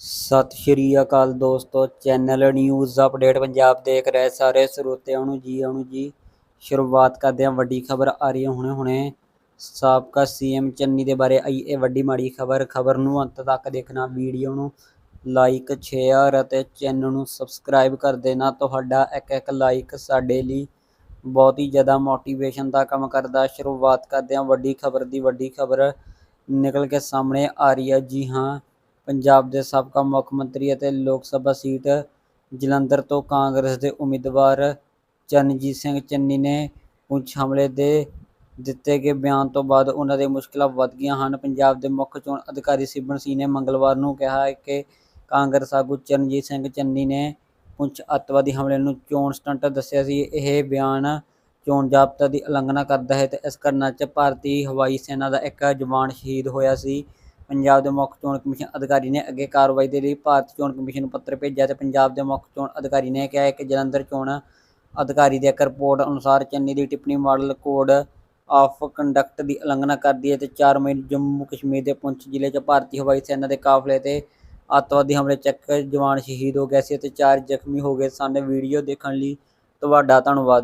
ਸਤਿ ਸ਼੍ਰੀ ਅਕਾਲ ਦੋਸਤੋ, channel news update Punjab ਦੇਖ ਰਹੇ ਸਾਰੇ ਸਰੋਤਿਆਂ ਨੂੰ ਜੀ, ਆਉਣ ਜੀ। ਸ਼ੁਰੂਆਤ ਕਰਦੇ ਹਾਂ, ਵੱਡੀ ਖਬਰ ਆ ਰਹੀ ਹੈ ਹੁਣੇ ਹੁਣੇ। ਸਾਬਕਾ ਸੀਐਮ ਚੰਨੀ ਦੇ ਬਾਰੇ ਆਈ ਇਹ ਵੱਡੀ ਮਾੜੀ ਖਬਰ। ਖਬਰ ਨੂੰ ਅੰਤ ਤੱਕ ਦੇਖਣਾ, ਵੀਡੀਓ ਨੂੰ ਲਾਈਕ, ਸ਼ੇਅਰ ਅਤੇ ਚੈਨਲ ਨੂੰ ਸਬਸਕ੍ਰਾਈਬ ਕਰ ਦੇਣਾ। ਤੁਹਾਡਾ ਇੱਕ ਇੱਕ ਲਾਈਕ ਸਾਡੇ ਲਈ ਬਹੁਤ ਹੀ ਜ਼ਿਆਦਾ ਮੋਟੀਵੇਸ਼ਨ ਦਾ ਕੰਮ ਕਰਦਾ। ਸ਼ੁਰੂਆਤ ਕਰਦੇ ਹਾਂ, ਵੱਡੀ ਖਬਰ ਦੀ ਵੱਡੀ ਖਬਰ ਨਿਕਲ ਕੇ ਸਾਹਮਣੇ ਆ ਰਹੀ ਹੈ। ਜੀ ਹਾਂ ਪੰਜਾਬ ਦੇ ਸਾਬਕਾ ਮੁੱਖ ਮੰਤਰੀ ਅਤੇ ਲੋਕ ਸਭਾ ਸੀਟ ਜਲੰਧਰ ਤੋਂ ਕਾਂਗਰਸ ਦੇ ਉਮੀਦਵਾਰ ਚਰਨਜੀਤ ਸਿੰਘ ਚੰਨੀ ਨੇ ਪੁੰਛ ਹਮਲੇ ਦੇ ਦਿੱਤੇ ਗਏ ਬਿਆਨ ਤੋਂ ਬਾਅਦ ਉਹਨਾਂ ਦੇ ਮੁਸ਼ਕਲਾਂ ਵੱਧ ਗਈਆਂ ਹਨ। ਪੰਜਾਬ ਦੇ ਮੁੱਖ ਚੋਣ ਅਧਿਕਾਰੀ ਸਿਬਨ ਸਿੰਘ ਨੇ ਮੰਗਲਵਾਰ ਨੂੰ ਕਿਹਾ ਹੈ ਕਿ ਕਾਂਗਰਸ ਆਗੂ ਚਰਨਜੀਤ ਸਿੰਘ ਚੰਨੀ ਨੇ ਪੁੰਛ ਅੱਤਵਾਦੀ ਹਮਲੇ ਨੂੰ ਚੋਣ ਸਟੰਟ ਦੱਸਿਆ ਸੀ। ਇਹ ਬਿਆਨ ਚੋਣ ਜ਼ਾਬਤਾ ਦੀ ਉਲੰਘਣਾ ਕਰਦਾ ਹੈ ਤੇ ਇਸ ਘਟਨਾ 'ਚ ਭਾਰਤੀ ਹਵਾਈ ਸੈਨਾ ਦਾ ਇੱਕ ਜਵਾਨ ਸ਼ਹੀਦ ਹੋਇਆ ਸੀ। ਪੰਜਾਬ ਦੇ ਮੁੱਖ ਚੋਣ ਕਮਿਸ਼ਨ ਅਧਿਕਾਰੀ ਨੇ ਅੱਗੇ ਕਾਰਵਾਈ ਦੇ ਲਈ ਭਾਰਤੀ ਚੋਣ ਕਮਿਸ਼ਨ ਨੂੰ ਪੱਤਰ ਭੇਜਿਆ ਤੇ ਪੰਜਾਬ ਦੇ ਮੁੱਖ ਚੋਣ ਅਧਿਕਾਰੀ ਨੇ ਕਿਹਾ ਹੈ ਕਿ ਜਲੰਧਰ ਚੋਣ ਅਧਿਕਾਰੀ ਦੇ ਇੱਕ ਰਿਪੋਰਟ ਅਨੁਸਾਰ ਚੰਨੀ ਦੀ ਟਿੱਪਣੀ ਮਾਡਲ ਕੋਡ ਆਫ ਕੰਡਕਟ ਦੀ ਉਲੰਘਣਾ ਕਰਦੀ ਹੈ ਤੇ 4 ਮਈ ਜੰਮੂ ਕਸ਼ਮੀਰ ਦੇ ਪੁੰਛ ਜ਼ਿਲ੍ਹੇ 'ਚ ਭਾਰਤੀ ਹਵਾਈ ਸੈਨਾ ਦੇ ਕਾਫਲੇ ਤੇ ਅੱਤਵਾਦੀ ਹਮਲੇ 'ਚ ਇੱਕ ਜਵਾਨ ਸ਼ਹੀਦ ਹੋ ਗਏ ਸੀ ਅਤੇ ਚਾਰ ਜ਼ਖਮੀ ਹੋ ਗਏ ਸਨ। ਵੀਡੀਓ ਦੇਖਣ ਲਈ ਤੁਹਾਡਾ ਧੰਨਵਾਦ।